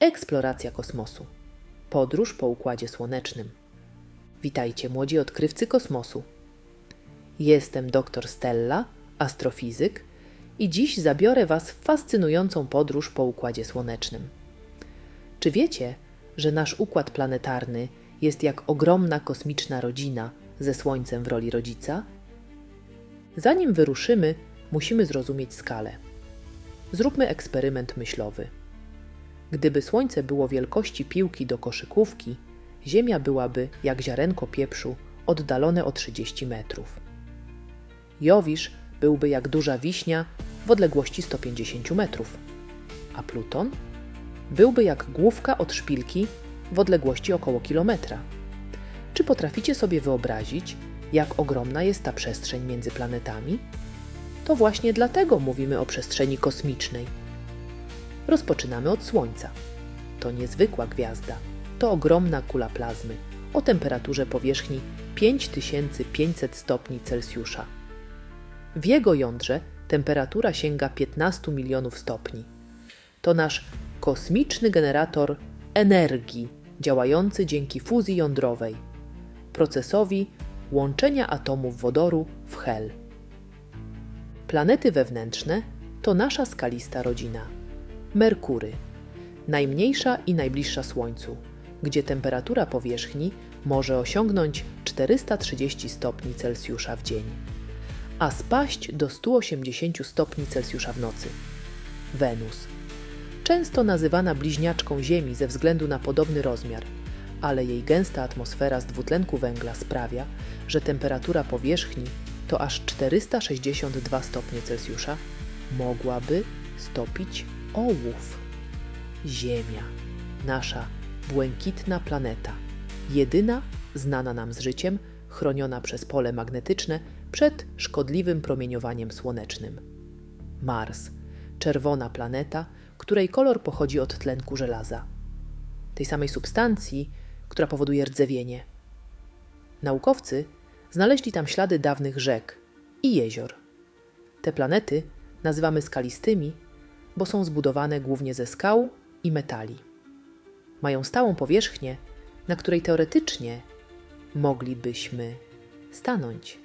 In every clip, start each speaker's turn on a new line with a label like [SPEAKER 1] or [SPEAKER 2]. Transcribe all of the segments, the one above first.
[SPEAKER 1] Eksploracja kosmosu. Podróż po układzie słonecznym. Witajcie, młodzi odkrywcy kosmosu. Jestem dr Stella, astrofizyk, i dziś zabiorę Was w fascynującą podróż po układzie słonecznym. Czy wiecie, że nasz układ planetarny jest jak ogromna kosmiczna rodzina ze Słońcem w roli rodzica? Zanim wyruszymy, musimy zrozumieć skalę. Zróbmy eksperyment myślowy. Gdyby Słońce było wielkości piłki do koszykówki, Ziemia byłaby jak ziarenko pieprzu oddalone o 30 metrów. Jowisz byłby jak duża wiśnia w odległości 150 metrów, a Pluton byłby jak główka od szpilki w odległości około kilometra. Czy potraficie sobie wyobrazić, jak ogromna jest ta przestrzeń między planetami? To właśnie dlatego mówimy o przestrzeni kosmicznej. Rozpoczynamy od Słońca. To niezwykła gwiazda. To ogromna kula plazmy o temperaturze powierzchni 5500 stopni Celsjusza. W jego jądrze temperatura sięga 15 milionów stopni. To nasz kosmiczny generator energii działający dzięki fuzji jądrowej, procesowi łączenia atomów wodoru w hel. Planety wewnętrzne to nasza skalista rodzina. Merkury, najmniejsza i najbliższa Słońcu, gdzie temperatura powierzchni może osiągnąć 430 stopni Celsjusza w dzień, a spaść do 180 stopni Celsjusza w nocy. Wenus, często nazywana bliźniaczką Ziemi ze względu na podobny rozmiar, ale jej gęsta atmosfera z dwutlenku węgla sprawia, że temperatura powierzchni to aż 462 stopnie Celsjusza, mogłaby stopić ołów. Ziemia, nasza błękitna planeta, jedyna znana nam z życiem, chroniona przez pole magnetyczne przed szkodliwym promieniowaniem słonecznym. Mars, czerwona planeta, której kolor pochodzi od tlenku żelaza, tej samej substancji, która powoduje rdzewienie. Naukowcy znaleźli tam ślady dawnych rzek i jezior. Te planety nazywamy skalistymi, bo są zbudowane głównie ze skał i metali. Mają stałą powierzchnię, na której teoretycznie moglibyśmy stanąć.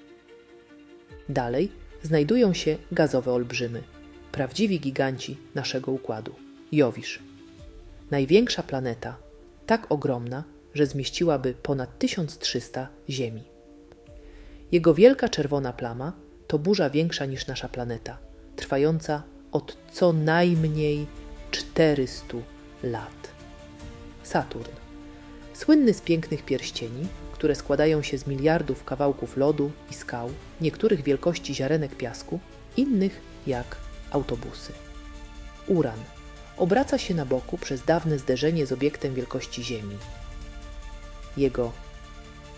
[SPEAKER 1] Dalej znajdują się gazowe olbrzymy, prawdziwi giganci naszego układu Jowisz. Największa planeta, tak ogromna, że zmieściłaby ponad 1300 Ziemi. Jego wielka czerwona plama to burza większa niż nasza planeta, trwająca od co najmniej 400 lat. Saturn. Słynny z pięknych pierścieni, które składają się z miliardów kawałków lodu i skał, niektórych wielkości ziarenek piasku, innych jak autobusy. Uran obraca się na boku przez dawne zderzenie z obiektem wielkości Ziemi. Jego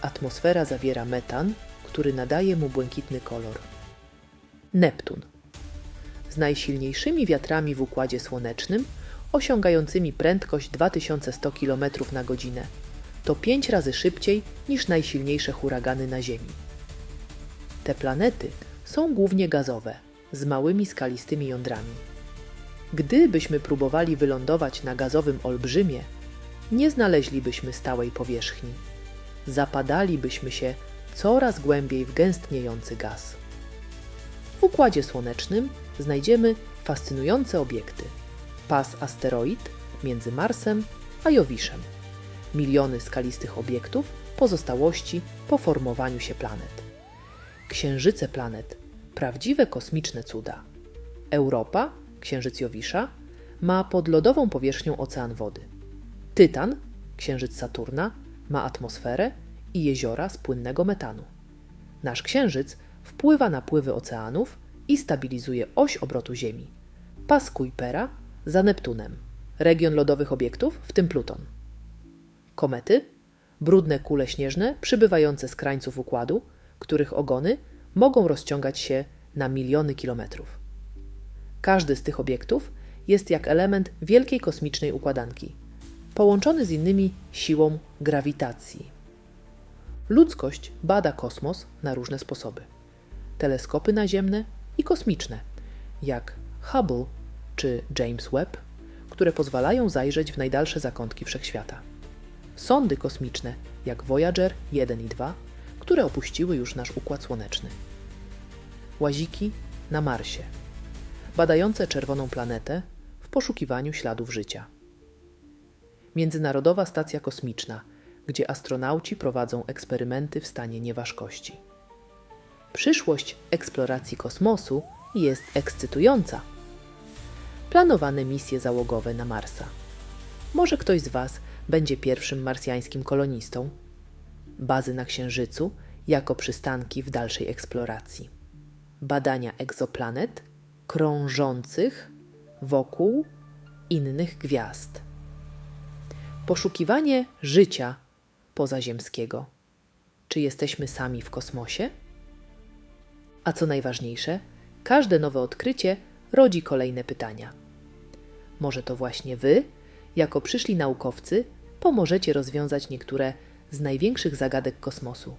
[SPEAKER 1] atmosfera zawiera metan, który nadaje mu błękitny kolor. Neptun. Z najsilniejszymi wiatrami w układzie słonecznym, osiągającymi prędkość 2100 km na godzinę. To pięć razy szybciej niż najsilniejsze huragany na Ziemi. Te planety są głównie gazowe, z małymi skalistymi jądrami. Gdybyśmy próbowali wylądować na gazowym olbrzymie, nie znaleźlibyśmy stałej powierzchni. Zapadalibyśmy się coraz głębiej w gęstniejący gaz. W Układzie Słonecznym znajdziemy fascynujące obiekty. Pas asteroid między Marsem a Jowiszem. Miliony skalistych obiektów, pozostałości po formowaniu się planet. Księżyce planet, prawdziwe kosmiczne cuda. Europa, księżyc Jowisza, ma pod lodową powierzchnią ocean wody. Tytan, księżyc Saturna, ma atmosferę i jeziora z płynnego metanu. Nasz księżyc wpływa na pływy oceanów i stabilizuje oś obrotu Ziemi. Pas Kuipera za Neptunem, region lodowych obiektów, w tym Pluton. Komety, brudne kule śnieżne przybywające z krańców układu, których ogony mogą rozciągać się na miliony kilometrów. Każdy z tych obiektów jest jak element wielkiej kosmicznej układanki, połączony z innymi siłą grawitacji. Ludzkość bada kosmos na różne sposoby. Teleskopy naziemne i kosmiczne, jak Hubble czy James Webb, które pozwalają zajrzeć w najdalsze zakątki wszechświata. Sondy kosmiczne, jak Voyager 1 i 2, które opuściły już nasz układ słoneczny. Łaziki na Marsie, badające czerwoną planetę w poszukiwaniu śladów życia. Międzynarodowa Stacja Kosmiczna, gdzie astronauci prowadzą eksperymenty w stanie nieważkości. Przyszłość eksploracji kosmosu jest ekscytująca. Planowane misje załogowe na Marsa. Może ktoś z Was będzie pierwszym marsjańskim kolonistą? Bazy na Księżycu jako przystanki w dalszej eksploracji. Badania egzoplanet krążących wokół innych gwiazd. Poszukiwanie życia pozaziemskiego. Czy jesteśmy sami w kosmosie? A co najważniejsze, każde nowe odkrycie rodzi kolejne pytania. Może to właśnie Wy, jako przyszli naukowcy, pomożecie rozwiązać niektóre z największych zagadek kosmosu.